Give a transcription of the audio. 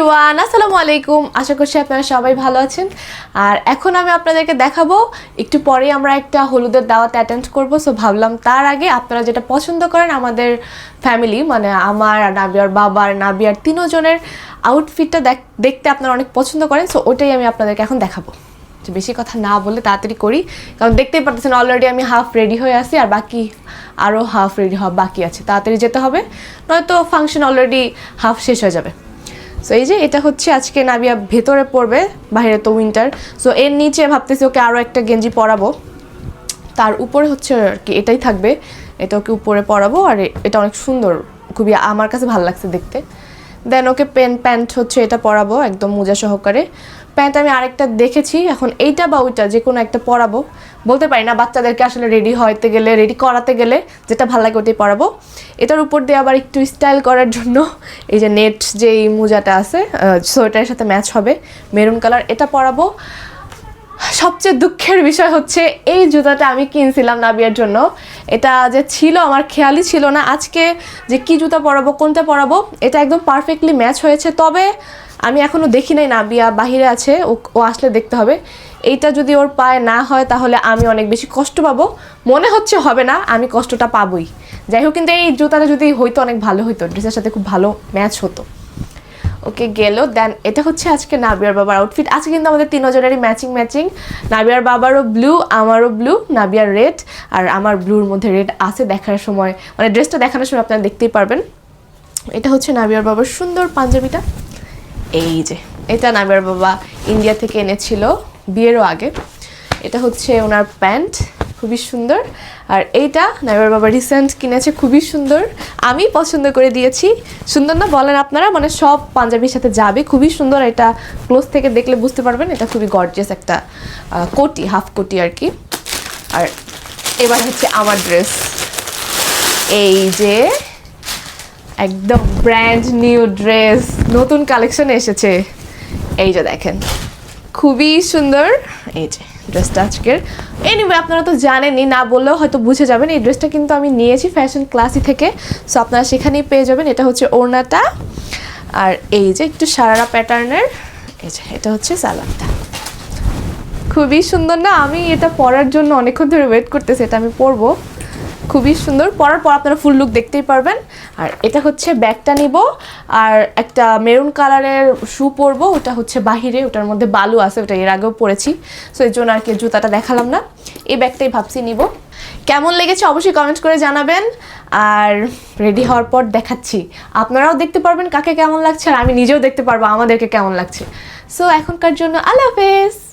Everyone আসসালামু আলাইকুম। আশা করছি আপনারা সবাই ভালো আছেন। আর এখন আমি আপনাদেরকে দেখাবো, একটু পরে আমরা একটা হলুদের দাওয়াতে অ্যাটেন্ড করব। সো ভাবলাম তার আগে আপনারা যেটা পছন্দ করেন আমাদের ফ্যামিলি মানে আমার আর নাবিয়ার বাবার নাবিয়ার তিনজনের আউটফিটটা দেখতে আপনারা অনেক পছন্দ করেন। সো ওটাই আমি আপনাদেরকে এখন দেখাবো। তো বেশি কথা না বলে তাড়াতাড়ি করি। কারণ দেখতেই পারতেছেন অলরেডি আমি হাফ রেডি হয়ে আছি, আর বাকি আরও হাফ রেডি হওয়া বাকি আছে। তাড়াতাড়ি যেতে হবে, নয়তো ফাংশন অলরেডি হাফ শেষ হয়ে যাবে। সো এই যে এটা হচ্ছে আজকে নাবিয়া ভেতরে পড়বে, বাইরে তো উইন্টার সো এর নিচে ভাবতেছি ওকে আরও একটা গেঞ্জি পরাবো। তার উপরে হচ্ছে আর কি, এটাই থাকবে। এটা ওকে উপরে পরাবো আর এটা অনেক সুন্দর, খুবই আমার কাছে ভালো লাগছে দেখতে। দেন ওকে পেন প্যান্ট হচ্ছে এটা পরাবো একদম মোজা সহকারে। প্যান্ট আমি আরেকটা দেখেছি, এখন এইটা বা ওইটা যে কোনো একটা পরাবো। বলতে পারি না বাচ্চাদেরকে আসলে রেডি হইতে গেলে রেডি করাতে গেলে যেটা ভালো লাগে ওটাই পরাবো। এটার উপর দিয়ে আবার একটু স্টাইল করার জন্য, এই যে নেট যে এই মোজাটা আছে সোয়েটারের সাথে ম্যাচ হবে মেরুন কালার এটা পরাবো। সবচেয়ে দুঃখের বিষয় হচ্ছে, এই জুতাটা আমি কিনছিলাম নাবিয়ার জন্য এটা যে ছিল, আমার খেয়ালই ছিল না। আজকে যে কি জুতা পরাবো, কোনটা পরাবো, এটা একদম পারফেক্টলি ম্যাচ হয়েছে। তবে আমি এখনও দেখি নাই নাবিয়া বাহিরে আছে, ও আসলে দেখতে হবে। এইটা যদি ওর পায়ে না হয়, তাহলে আমি অনেক বেশি কষ্ট পাবো। মনে হচ্ছে হবে না, আমি কষ্টটা পাবোই। যাই হোক, কিন্তু এই জুতাটা যদি হইতো, অনেক ভালো হইতো। ড্রেসের সাথে খুব ভালো ম্যাচ হতো। ওকে গেল। দেন এটা হচ্ছে আজকে নাবিয়ার বাবার আউটফিট আজকে কিন্তু আমাদের তিনজনেরই ম্যাচিং ম্যাচিং নাবিয়ার বাবারও ব্লু আমারও ব্লু নাবিয়ার রেড আর আমার ব্লুর মধ্যে রেড আছে দেখার সময়। মানে ড্রেসটা দেখানোর সময় আপনারা দেখতেই পারবেন। এটা হচ্ছে নাবিয়ার বাবার সুন্দর পাঞ্জাবিটা। এই যে, এটা নাবিয়ার বাবা ইন্ডিয়া থেকে এনেছিল বিয়েরও আগে। এটা হচ্ছে ওনার প্যান্ট খুবই সুন্দর। আর এইটা নাইবার বাবা রিসেন্ট কিনেছে, খুবই সুন্দর। আমি পছন্দ করে দিয়েছি। সুন্দর না বলেন আপনারা মানে সব পাঞ্জাবির সাথে যাবে, খুবই সুন্দর। এটা ক্লোজ থেকে দেখলে বুঝতে পারবেন, এটা খুবই গর্জিয়াস একটা কোটি হাফ কোটি আর কি। আর এবার হচ্ছে আমার ড্রেস এই যে একদম ব্র্যান্ড নিউ ড্রেস নতুন কালেকশন এসেছে। এই যে দেখেন। খুবই সুন্দর। এই যে ড্রেসটা আজকের। এনিওয়ে আপনারা তো জানেনই, না বললেও হয়তো বুঝে যাবেন, এই ড্রেসটা কিন্তু আমি নিয়েছি ফ্যাশন ক্লাসি থেকে। সো আপনারা সেখানেই পেয়ে যাবেন, এটা হচ্ছে ওড়নাটা। আর এই যে একটু সারারা প্যাটার্নের এই যে এটা হচ্ছে সালাদটা খুবই সুন্দর না, আমি এটা পরার জন্য অনেকক্ষণ ধরে ওয়েট করতেছি, এটা আমি পরবো। খুবই সুন্দর। পরার পর আপনারা ফুল লুক দেখতেই পারবেন। আর এটা হচ্ছে ব্যাগটা নিব। আর একটা মেরুন কালারের শু পরবো। ওটা হচ্ছে বাহিরে, ওটার মধ্যে বালু আছে, ওটা এর আগেও পরেছি। সো এই জন্য আর কি জুতাটা দেখালাম না। এই ব্যাগটাই ভাবছি নিব। কেমন লেগেছে অবশ্যই কমেন্ট করে জানাবেন। আর রেডি হওয়ার পর দেখাচ্ছি। আপনারাও দেখতে পারবেন কাকে কেমন লাগছে, আর আমি নিজেও দেখতে পারব আমাদেরকে কেমন লাগছে। সো এখনকার জন্য আল্লাহ হাফেজ।